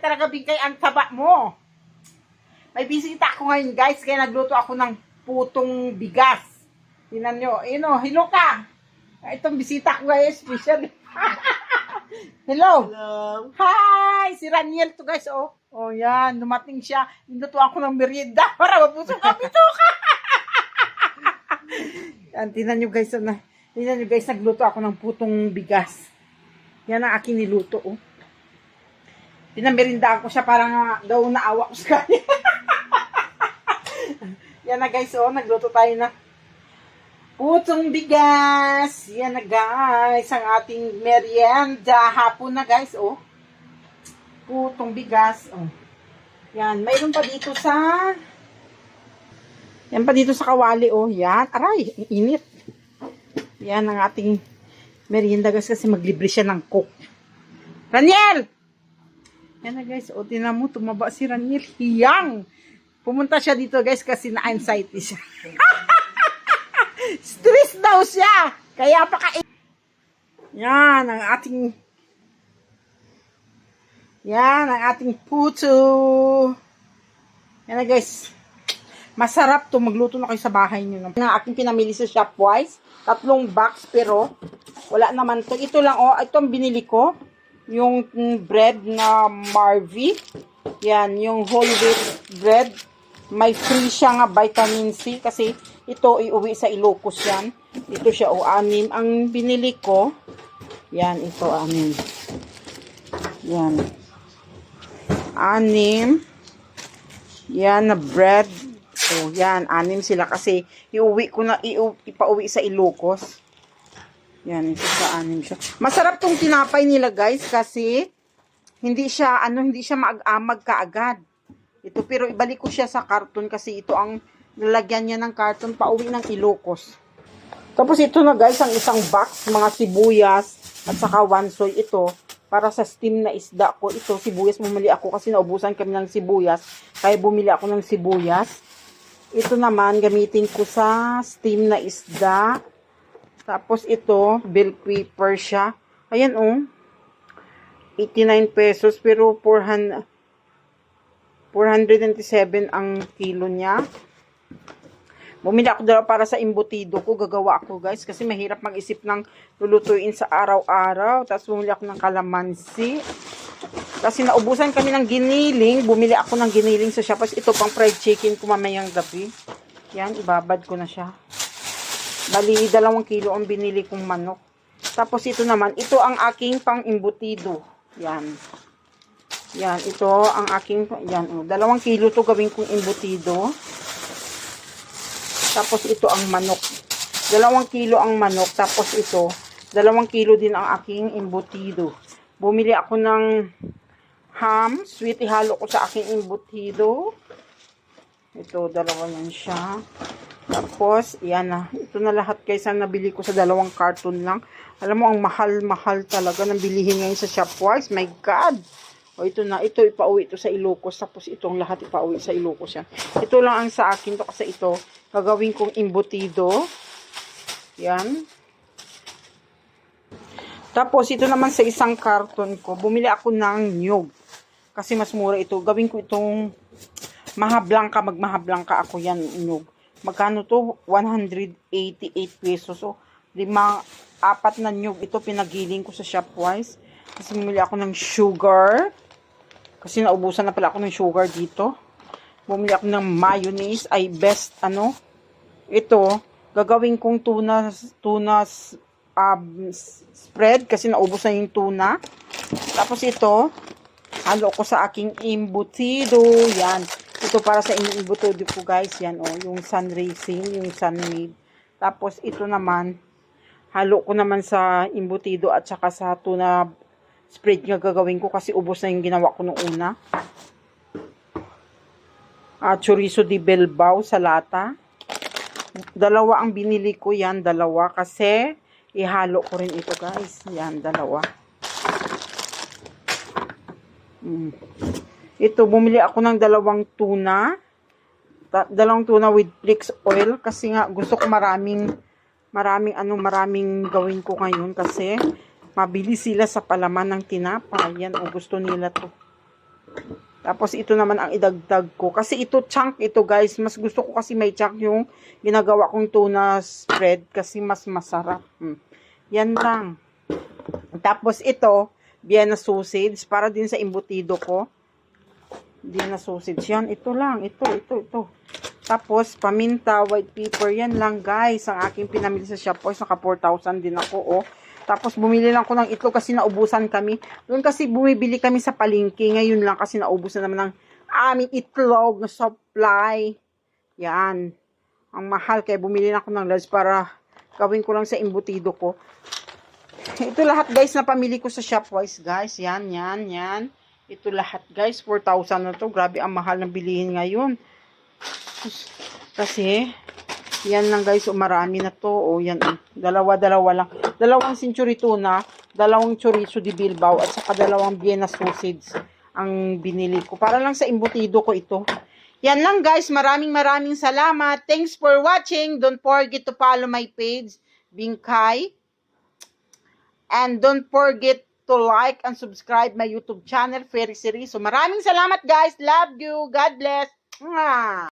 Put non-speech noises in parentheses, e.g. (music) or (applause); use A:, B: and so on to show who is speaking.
A: talaga bigay ang taba mo. May bisita ako ngayon guys, kaya nagluto ako ng putong bigas. Tingnan nyo, ino, hello ka. Ah, Itong bisita ko guys, special. (laughs) hello.
B: Hello.
A: Hi! Si Raniel to guys, oh. Oh, yan. Dumating siya. Niluto ako ng merienda (laughs) para mabusog ka, ka. (laughs) yan, tingnan nyo guys. Na, tingnan nyo guys, nagluto ako ng putong bigas. Yan ang aking niluto, oh. Pinamerindahan ko siya para nga daw naawa ko sa kanya. (laughs) yan na guys, oh. Nagluto tayo na putong bigas. Yan na guys, ang ating merienda. Hapon na guys, oh. Putong bigas, oh. Yan, mayroon pa dito sa yan pa dito sa kawali, oh. Yan. Aray, init. Yan ang ating merienda guys kasi maglibre siya ng coke. Raniel! Yan na guys, o tinan mo, tumaba si Raniel. Hiyang! Pumunta siya dito guys kasi na-anxiety siya. (laughs) Stress daw siya! Kaya pa ka... Yan, ang ating... Yan, ang ating puto. Yan na guys. Masarap to. Magluto na kayo sa bahay. Yan ang aking pinamili sa Shopwise. Tatlong box pero wala naman to. Ito lang oh. Ito ang binili ko. Yung bread na Marvy. Yan. Yung whole wheat bread. May free siya nga vitamin C kasi ito iuwi sa Ilocos yan. Ito siya o anim. Ang binili ko, yan ito anim. Yan. Anim. Yan na bread. So, yan. Anim sila kasi iuwi ko na, iu, ipauwi sa Ilocos. Yan, ito sa anim siya. Masarap tong tinapay nila guys kasi hindi siya, ano, hindi siya maag-amag kaagad. Ito, pero ibalik ko siya sa karton kasi ito ang lalagyan niya ng karton pauwi ng Ilocos. Tapos ito na guys, ang isang box, mga sibuyas at saka wansoy ito para sa steam na isda ko. Ito, sibuyas bumili ako kasi naubusan kami ng sibuyas. Kaya bumili ako ng sibuyas. Ito naman, gamitin ko sa steam na isda. Tapos ito, bell pepper siya. Ayan oh. 89 pesos pero 400 497 ang kilo niya. Bumili ako dalawa para sa imbutido ko. Gagawa ako guys. Kasi mahirap mag-isip ng lulutuin sa araw-araw. Tapos bumili ako ng kalamansi. Kasi naubusan kami ng giniling. Bumili ako ng giniling sa Shoppers. Ito pang fried chicken ko mamayang gabi. Yan, ibabad ko na siya. Bali, dalawang kilo ang binili kong manok. Tapos ito naman, ito ang aking pang imbutido. Yan. Yan, ito ang aking, yan, oh, dalawang kilo to gawin kong embutido. Tapos ito ang manok. Dalawang kilo ang manok. Tapos ito, dalawang kilo din ang aking embutido. Bumili ako ng ham. Sweet, ihalo ko sa aking embutido. Ito, dalawa yan siya. Tapos, yan na. Ito na lahat guys nabili ko sa dalawang carton lang. Alam mo, ang mahal-mahal talaga ng bilihin ngayon sa Shopwise. My God! O ito na, ito ipauwi ito sa Ilocos. Tapos itong lahat ipauwi sa Ilocos yan. Ito lang ang sa akin to kasi ito gagawin kong imbutido. Yan. Tapos ito naman sa isang karton ko, bumili ako ng nyug. Kasi mas mura ito. Gawin ko itong mahablangka, magmahablangka ako yan, nyug. Magkano to? 188 pesos. So, lima, apat na nyug. Ito pinagiling ko sa Shopwise. Kasi bumili ako ng sugar. Kasi naubusan na pala ako ng sugar dito. Bumili ako ng mayonnaise. Ay, best, ano, ito, gagawin kong tuna, tuna um, spread. Kasi naubos na yung tuna. Tapos ito, halo ko sa aking imbutido. Yan. Ito para sa imbutido ko, guys. Yan, oh, yung sun racing, yung sun made. Tapos ito naman, halo ko naman sa imbutido at saka sa tuna spread nga gagawin ko kasi ubos na yung ginawa ko nung una. Ah, chorizo di Bilbao sa lata. Dalawa ang binili ko yan, dalawa kasi ihalo ko rin ito guys. Yan, dalawa. Mm. Ito, bumili ako ng dalawang tuna. Dalawang tuna with flakes oil kasi nga gusto ko maraming maraming ano maraming gawin ko ngayon kasi mabilis sila sa palaman ng tinapay. Yan o gusto nila to. Tapos ito naman ang idagdag ko. Kasi ito chunk ito guys. Mas gusto ko kasi may chunk yung ginagawa kong tuna spread. Kasi mas masarap. Hmm. Yan lang. Tapos ito, Vienna sausage. Para din sa imbutido ko. Vienna sausage. Yan, ito lang. Ito, ito, ito. Tapos, paminta, white pepper. Yan lang guys. Ang aking pinamili sa Shopwise. Naka 4,000 din ako. Oh. Tapos bumili lang ko ng itlog kasi naubusan kami. Doon kasi bumibili kami sa palengke. Ngayon lang kasi naubusan naman ng aming itlog na supply. Yan. Ang mahal. Kaya bumili lang ako ng large para gawin ko lang sa imbutido ko. Ito lahat guys na pamili ko sa Shopwise guys. Yan, yan, yan. Ito lahat guys. 4,000 na to. Grabe ang mahal ng bilihin ngayon. Kasi, yan lang guys, o marami na to. O yan, oh. dalawa-dalawa lang. Dalawang century tuna, dalawang chorizo di Bilbao, at saka dalawang Vienna sausage ang binili ko. Para lang sa imbutido ko ito. Yan lang guys, maraming maraming salamat. Thanks for watching. Don't forget to follow my page, Bingkay. And don't forget to like and subscribe my YouTube channel, Ferry Series. So maraming salamat guys. Love you. God bless.